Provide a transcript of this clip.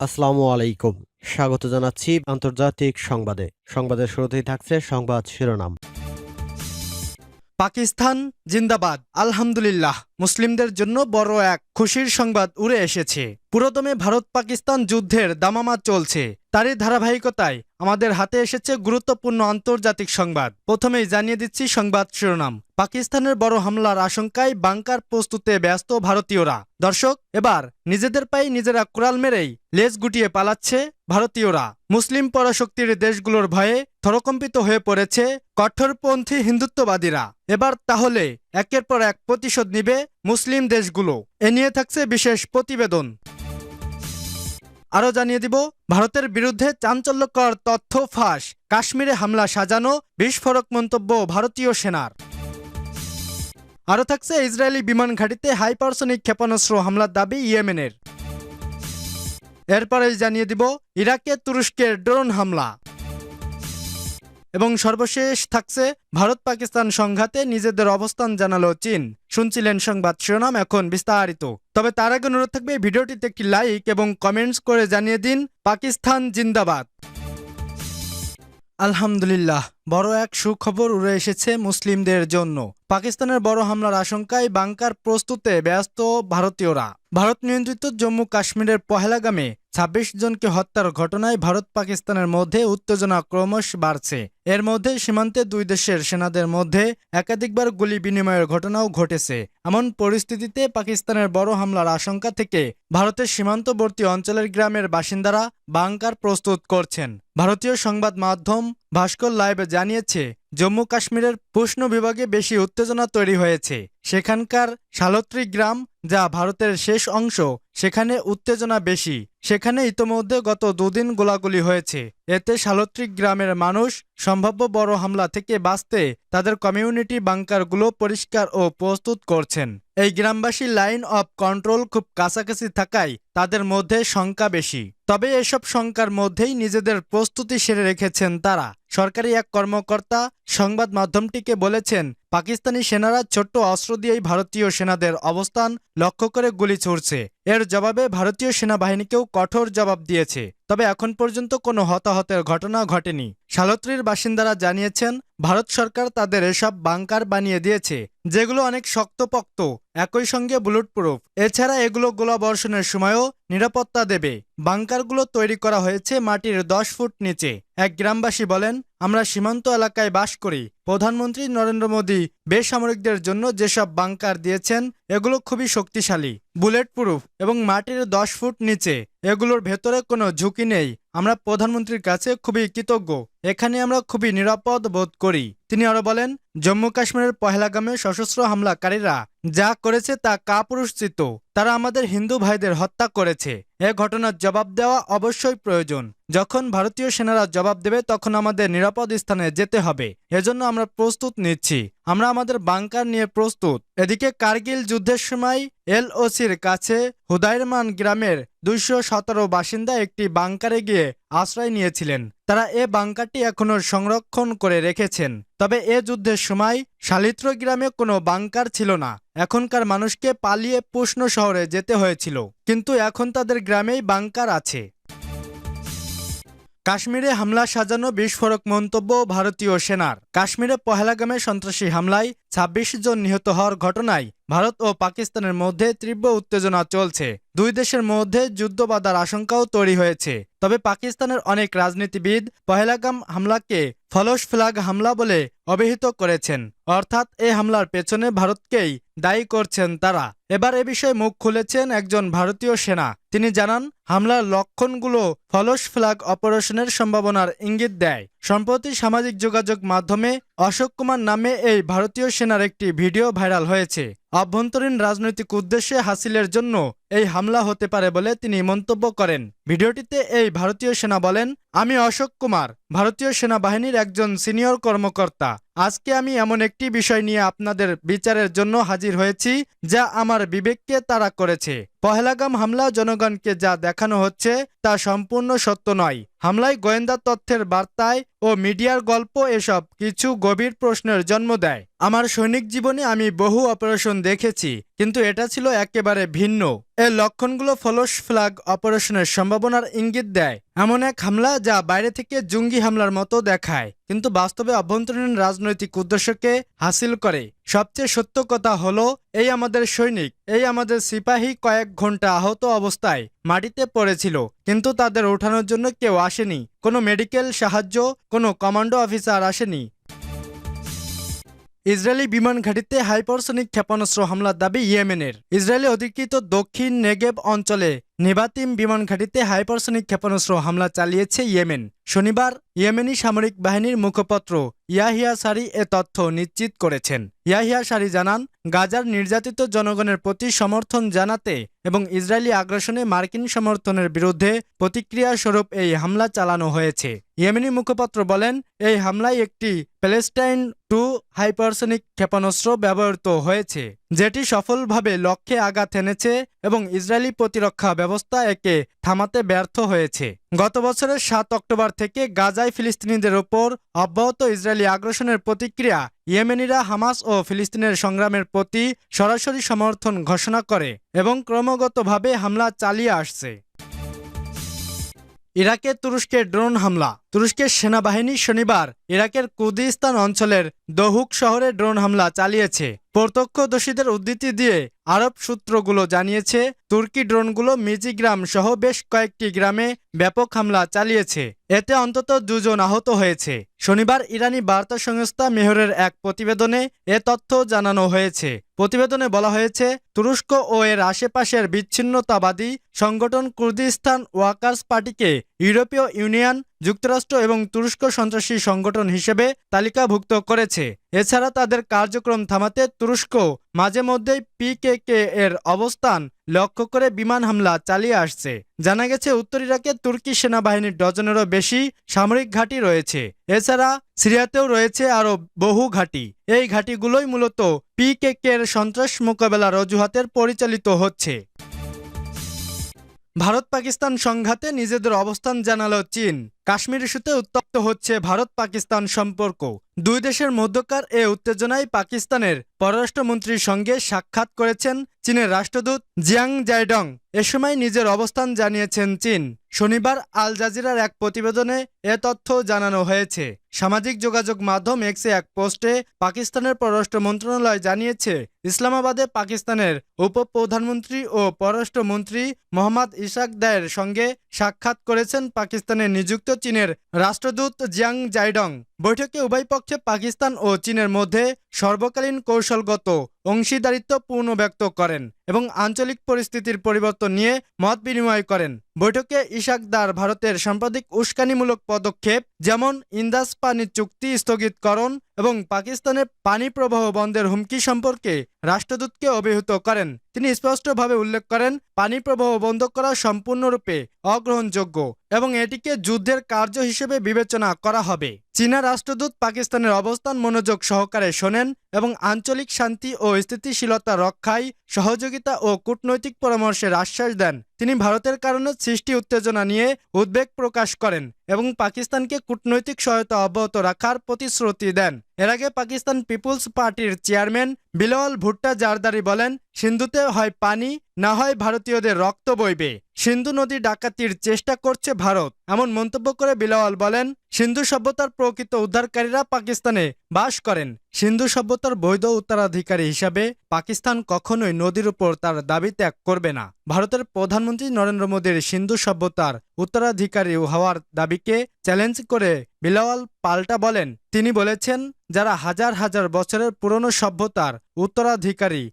আসসালামু আলাইকুম। স্বাগত জানাচ্ছি আন্তর্জাতিক সংবাদে। সংবাদের শুরুতেই থাকছে সংবাদ শিরোনাম। পাকিস্তান জিন্দাবাদ, আলহামদুলিল্লাহ। মুসলিমদের জন্য বড় এক খুশির সংবাদ উড়ে এসেছে। পুরোদমে ভারত পাকিস্তান যুদ্ধের দামামা চলছে। তারই ধারাবাহিকতায় আমাদের হাতে এসেছে গুরুত্বপূর্ণ আন্তর্জাতিক সংবাদ। প্রথমেই জানিয়ে দিচ্ছি সংবাদ শিরোনাম। পাকিস্তানের বড় হামলার আশঙ্কায় বাংকার প্রস্তুতে ব্যস্ত ভারতীয়রা। দর্শক, এবার নিজেদের পায়ে নিজেরা কুড়াল মেরেই লেজ গুটিয়ে পালাচ্ছে ভারতীয়রা। মুসলিম পরাশক্তির দেশগুলোর ভয়ে থরকম্পিত হয়ে পড়েছে কঠোরপন্থী হিন্দুত্ববাদীরা। এবার তাহলে একের পর এক প্রতিশোধ নিবে মুসলিম দেশগুলো। এ নিয়ে থাকছে বিশেষ প্রতিবেদন। আরও জানিয়ে দিব, ভারতের বিরুদ্ধে চাঞ্চল্যকর তথ্য ফাঁস, কাশ্মীরে হামলা সাজানো, বিস্ফোরক মন্তব্য ভারতীয় সেনার। আরও থাকছে ইসরায়েলি বিমান ঘাঁটিতে হাইপারসনিক ক্ষেপণাস্ত্র হামলার দাবি ইয়েমেনের। এরপরেই জানিয়ে দিব, ইরাকে তুরস্কের ড্রোন হামলা। এবং সর্বশেষ থাকছে ভারত পাকিস্তান সংঘাতে নিজেদের অবস্থান জানালো চীন। শুনছিলেন সংবাদ শিরোনাম এখন বিস্তারিত। তবে তার আগে অনুরোধ থাকবে ভিডিওটিতে একটি লাইক এবং কমেন্টস করে জানিয়ে দিন, পাকিস্তান জিন্দাবাদ। আলহামদুলিল্লাহ, বড় এক সুখবর উড়ে এসেছে মুসলিমদের জন্য। পাকিস্তানের বড় হামলার আশঙ্কায় বাংকার প্রস্তুতে ব্যস্ত ভারতীয়রা। ভারত নিয়ন্ত্রিত জম্মু কাশ্মীরের পহেলাগামে ছাব্বিশ জনকে হত্যার ঘটনায় ভারত পাকিস্তানের মধ্যে উত্তেজনা ক্রমশ বাড়ছে। এর মধ্যে সীমান্তে দুই দেশের সেনাদের মধ্যে একাধিকবার গুলি বিনিময়ের ঘটনাও ঘটেছে। এমন পরিস্থিতিতে পাকিস্তানের বড় হামলার আশঙ্কা থেকে ভারতের সীমান্তবর্তী অঞ্চলের গ্রামের বাসিন্দারা বাংকার প্রস্তুত করছেন। ভারতীয় সংবাদ মাধ্যম ভাস্কর লাইভে জানিয়েছে, জম্মু কাশ্মীরের প্রশ্ন বিভাগে বেশি উত্তেজনা তৈরি হয়েছে। সেখানকার সালত্রী গ্রাম, যা ভারতের শেষ অংশ, সেখানে উত্তেজনা বেশি। সেখানে ইতোমধ্যে গত দুদিন গোলাগুলি হয়েছে। এতে সালত্রী গ্রামের মানুষ সম্ভাব্য বড় হামলা থেকে বাঁচতে তাদের কমিউনিটি বাংকারগুলো পরিষ্কার ও প্রস্তুত করছেন। এই গ্রামবাসী লাইন অফ কন্ট্রোল খুব কাছাকাছি থাকায় তাদের মধ্যে শঙ্কা বেশি। তবে এসব শঙ্কার মধ্যেই নিজেদের প্রস্তুতি সেরে রেখেছেন তারা। সরকারি এক কর্মকর্তা সংবাদ মাধ্যমটিকে বলেছেন, পাকিস্তানি সেনারা ছোট্ট অস্ত্র দিয়েই ভারতীয় সেনাদের অবস্থান লক্ষ্য করে গুলি ছুড়ছে। এর জবাবে ভারতীয় সেনাবাহিনীকেও কঠোর জবাব দিয়েছে। তবে এখন পর্যন্ত কোনো হতাহতের ঘটনা ঘটেনি। শালত্রীর বাসিন্দারা জানিয়েছেন ভারত সরকার তাদের এসব বাংকার বানিয়ে দিয়েছে, যেগুলো অনেক শক্তপোক্ত, একই সঙ্গে বুলেট প্রুফ এছাড়া এগুলো গোলাবর্ষণের সময়ও নিরাপত্তা দেবে। বাংকারগুলো তৈরি করা হয়েছে মাটির দশ ফুট নিচে। এক গ্রামবাসী বলেন, আমরা সীমান্ত এলাকায় বাস করি। প্রধানমন্ত্রী নরেন্দ্র মোদী বেসামরিকদের জন্য যেসব বাংকার দিয়েছেন, এগুলো খুবই শক্তিশালী। বুলেট প্রুফ এবং মাটির দশ ফুট নিচে, এগুলোর ভেতরে কোনো ঝুঁকি নেই। আমরা প্রধানমন্ত্রীর কাছে খুবই কৃতজ্ঞ। এখানে আমরা খুবই নিরাপদ বোধ করি। তিনি আরও বলেন জম্মু কাশ্মীরের পহেলাগামে সশস্ত্র হামলাকারীরা যা করেছে তা কাপুরুষচিত। তারা আমাদের হিন্দু ভাইদের হত্যা করেছে। এ ঘটনার জবাব দেওয়া অবশ্যই প্রয়োজন। যখন ভারতীয় সেনারা জবাব দেবে, তখন আমাদের নিরাপদ স্থানে যেতে হবে। এজন্য আমরা প্রস্তুত নিচ্ছি। আমরা আমাদের বাংকার নিয়ে প্রস্তুত। এদিকে কার্গিল যুদ্ধের সময় এলওসির কাছে হুদাইরমান গ্রামের দুইশো সতেরো বাসিন্দা একটি বাংকারে গিয়ে আশ্রয় নিয়েছিলেন। তারা এ বাংকারটি এখনও সংরক্ষণ করে রেখেছেন। তবে এ যুদ্ধের সময় শালিত্র গ্রামে কোনো বাংকার ছিল না। এখনকার মানুষকে পালিয়ে পুষ্ণ শহরে যেতে হয়েছিল। কিন্তু এখন তাদের গ্রামেই বাংকার আছে। কাশ্মীরে হামলা সাজানো বিস্ফোরক মন্তব্য ভারতীয় সেনার। কাশ্মীরে পহেলাগামে সন্ত্রাসী হামলায় ছাব্বিশ জন নিহত হওয়ার ঘটনায় ভারত ও পাকিস্তানের মধ্যে তীব্র উত্তেজনা চলছে। দুই দেশের মধ্যে যুদ্ধ বাধার আশঙ্কাও তৈরি হয়েছে। তবে পাকিস্তানের অনেক রাজনীতিবিদ পহেলাগাম হামলাকে ফলস ফ্ল্যাগ হামলা বলে অভিহিত করেছেন। অর্থাৎ এ হামলার পেছনে ভারতকেই দায়ী করছেন তারা। এবার এ বিষয়ে মুখ খুলেছেন একজন ভারতীয় সেনা। তিনি জানান, হামলার লক্ষণগুলো ফলস ফ্ল্যাগ অপারেশনের সম্ভাবনার ইঙ্গিত দেয়। সম্প্রতি সামাজিক যোগাযোগ মাধ্যমে অশোক কুমার নামে এই ভারতীয় সেনার একটি ভিডিও ভাইরাল হয়েছে। অভ্যন্তরীণ রাজনৈতিক উদ্দেশ্যে হাসিলের জন্য এই হামলা হতে পারে বলে তিনি মন্তব্য করেন। ভিডিওটিতে এই ভারতীয় সেনা বলেন, আমি অশোক কুমার, ভারতীয় সেনাবাহিনীর একজন সিনিয়র কর্মকর্তা। আজকে আমি এমন একটি বিষয় নিয়ে আপনাদের বিচারের জন্য হাজির হয়েছি, যা আমার বিবেককে তাড়া করেছে। পহেলাগাম হামলা জনগণকে যা দেখানো হচ্ছে, তা সম্পূর্ণ সত্য নয়। হামলায় গোয়েন্দা তথ্যের বার্তায় ও মিডিয়ার গল্প এসব কিছু গভীর প্রশ্নের জন্ম দেয়। আমার সৈনিক জীবনে আমি বহু অপারেশন দেখেছি কিন্তু এটা ছিল একেবারে ভিন্ন। এর লক্ষণগুলো ফলস ফ্ল্যাগ অপারেশনের সম্ভাবনার ইঙ্গিত দেয়। এমন এক হামলা যা বাইরে থেকে জঙ্গি হামলার মতো দেখায়, কিন্তু বাস্তবে অভ্যন্তরীণ রাজনৈতিক উদ্দেশ্যকে হাসিল করে। সবচেয়ে সত্য কথা হলো, এই আমাদের সৈনিক, এই আমাদের সিপাহী কয়েক ঘণ্টা আহত অবস্থায় মাটিতে পড়েছিল, কিন্তু তাদের ওঠানোর জন্য কেউ আসেনি। কোনো মেডিকেল সাহায্য, কোনো কমান্ডো অফিসার আসেনি। ইসরায়েলি বিমান ঘাঁটিতে হাইপারসনিক ক্ষেপণাস্ত্র হামলার দাবি ইয়েমেনের। ইসরায়েলি অধিকৃত দক্ষিণ নেগেব অঞ্চলে নেভাতিম বিমান ঘাঁটিতে হাইপারসনিক ক্ষেপণাস্ত্র হামলা চালিয়েছে ইয়েমেন। শনিবার ইয়েমেনি সামরিক বাহিনীর মুখপাত্র ইয়াহিয়া সারি এ তথ্য নিশ্চিত করেছেন। ইয়াহিয়া সারি জানান, গাজার নির্যাতিত জনগণের প্রতি সমর্থন জানাতে এবং ইসরায়েলি আগ্রাসনে মার্কিন সমর্থনের বিরুদ্ধে প্রতিক্রিয়া স্বরূপ এই হামলা চালানো হয়েছে। ইয়েমেনি মুখপাত্র বলেন, এই হামলায় একটি প্যালেস্টাইন টু হাইপারসনিক ক্ষেপণাস্ত্র ব্যবহৃত হয়েছে, যেটি সফলভাবে লক্ষ্যে আঘাত এনেছে এবং ইসরায়েলি প্রতিরক্ষা ব্যবস্থা একে থামাতে ব্যর্থ হয়েছে। গত বছরের সাত অক্টোবর থেকে গাজায় ফিলিস্তিনিদের ওপর অব্যাহত ইসরায়েলি আগ্রাসনের প্রতিক্রিয়া ইয়েমেনিরা হামাস ও ফিলিস্তিনের সংগ্রামের প্রতি সরাসরি সমর্থন ঘোষণা করে এবং ক্রমাগতভাবে হামলা চালিয়ে আসছে। ইরাকে তুরস্কের ড্রোন হামলা। তুরস্কের সেনাবাহিনী শনিবার ইরাকের কুর্দিস্তান অঞ্চলের দহুক শহরে ড্রোন হামলা চালিয়েছে। প্রত্যক্ষদর্শীদের উদ্ধৃতি দিয়ে আরব সূত্রগুলো জানিয়েছে তুর্কি ড্রোনগুলো মিজিগ্রাম সহ বেশ কয়েকটি গ্রামে ব্যাপক হামলা চালিয়েছে। এতে অন্তত দুজন আহত হয়েছে। শনিবার ইরানি বার্তা সংস্থা মেহরের এক প্রতিবেদনে এ তথ্য জানানো হয়েছে। প্রতিবেদনে বলা হয়েছে, তুরস্ক ও এর আশেপাশের বিচ্ছিন্নতাবাদী সংগঠন কুর্দিস্তান ওয়ার্কার্স পার্টিকে ইউরোপীয় ইউনিয়ন, যুক্তরাষ্ট্র এবং তুরস্ক সন্ত্রাসী সংগঠন হিসেবে তালিকাভুক্ত করেছে। এছাড়া তাদের কার্যক্রম থামাতে তুরস্ক মাঝে মধ্যেই পিকেকে এর অবস্থান লক্ষ্য করে বিমান হামলা চালিয়ে আসছে। জানা গেছে, উত্তর ইরাকে তুর্কি সেনাবাহিনীর ডজনেরও বেশি সামরিক ঘাঁটি রয়েছে। এছাড়া সিরিয়াতেও রয়েছে আরও বহু ঘাঁটি। এই ঘাঁটিগুলোই মূলত পিকেকে এর সন্ত্রাস মোকাবেলার অজুহাতের পরিচালিত হচ্ছে। ভারত পাকিস্তান সংঘাতে নিজেদের অবস্থান জানালো চীন। কাশ্মীর ইস্যুতে উত্তপ্ত হচ্ছে ভারত পাকিস্তান সম্পর্ক। দুই দেশের মধ্যকার এ উত্তেজনায় পাকিস্তানের পররাষ্ট্রমন্ত্রীর সঙ্গে সাক্ষাৎ করেছেন চীনের রাষ্ট্রদূত জিয়াং জাইডং। এ সময় নিজের অবস্থান জানিয়েছেন চীন। শনিবার আল জাজিরার এক প্রতিবেদনে এ তথ্য জানানো হয়েছে। সামাজিক যোগাযোগ মাধ্যম এক্সে এক পোস্টে পাকিস্তানের পররাষ্ট্র মন্ত্রণালয় জানিয়েছে, ইসলামাবাদে পাকিস্তানের উপপ্রধানমন্ত্রী ও পররাষ্ট্রমন্ত্রী মোহাম্মদ ইশাক দায়ের সঙ্গে সাক্ষাৎ করেছেন পাকিস্তানের নিযুক্ত চীনের রাষ্ট্রদূত জিয়াং জাইডং। বৈঠকে উভয় পক্ষে পাকিস্তান ও চীনের মধ্যে সর্বকালীন কৌশলগত অংশীদারিত্ব ব্যক্ত করেন এবং আঞ্চলিক পরিস্থিতির পরিবর্তন নিয়ে মত বিনিময় করেন। বৈঠকে ইশাক দার ভারতের সাম্প্রতিক উস্কানিমূলক পদক্ষেপ যেমন ইন্দাস পানি চুক্তি স্থগিতকরণ এবং পাকিস্তানের পানি প্রবাহ বন্ধের হুমকি সম্পর্কে রাষ্ট্রদূতকে অভিহিত করেন। তিনি স্পষ্টভাবে উল্লেখ করেন, পানি প্রবাহ বন্ধ করা সম্পূর্ণরূপে অগ্রহণযোগ্য এবং এটিকে যুদ্ধের কার্য হিসেবে বিবেচনা করা হবে। চীনা রাষ্ট্রদূত পাকিস্তানের অবস্থান, মনোযোগ সহকারে শোনেন এবং আঞ্চলিক শান্তি ও স্থিতিশীলতা রক্ষায় সহযোগিতা ও কূটনৈতিক পরামর্শের আশ্বাস দেন। তিনি ভারতের কারণে সৃষ্টি উত্তেজনা নিয়ে উদ্বেগ প্রকাশ করেন এবং পাকিস্তানকে কূটনৈতিক সহায়তা অব্যাহত রাখার প্রতিশ্রুতি দেন। এর আগে পাকিস্তান পিপুলস পার্টির চেয়ারম্যান বিলাওয়াল ভুট্টা জারদারি বলেন, সিন্ধুতে হয় পানি, না হয় ভারতীয়দের রক্ত বইবে। সিন্ধু নদী ডাকাতির চেষ্টা করছে ভারত। এমন মন্তব্য করে বিলাওয়াল বলেন, সিন্ধু সভ্যতার প্রকৃত উদ্ধারকারীরা পাকিস্তানে বাস করেন। সিন্ধু সভ্যতার বৈধ উত্তরাধিকারী হিসাবে পাকিস্তান কখনোই নদীর উপর তার দাবি ত্যাগ করবে না। ভারতের প্রধানমন্ত্রী নরেন্দ্র মোদীর সিন্ধু সভ্যতার উত্তরাধিকারী হওয়ার দাবিকে চ্যালেঞ্জ করে বিলাওয়াল পাল্টা বলেন। তিনি বলেছেন, যারা হাজার হাজার বছরের পুরনো সভ্যতার উত্তরাধিকারী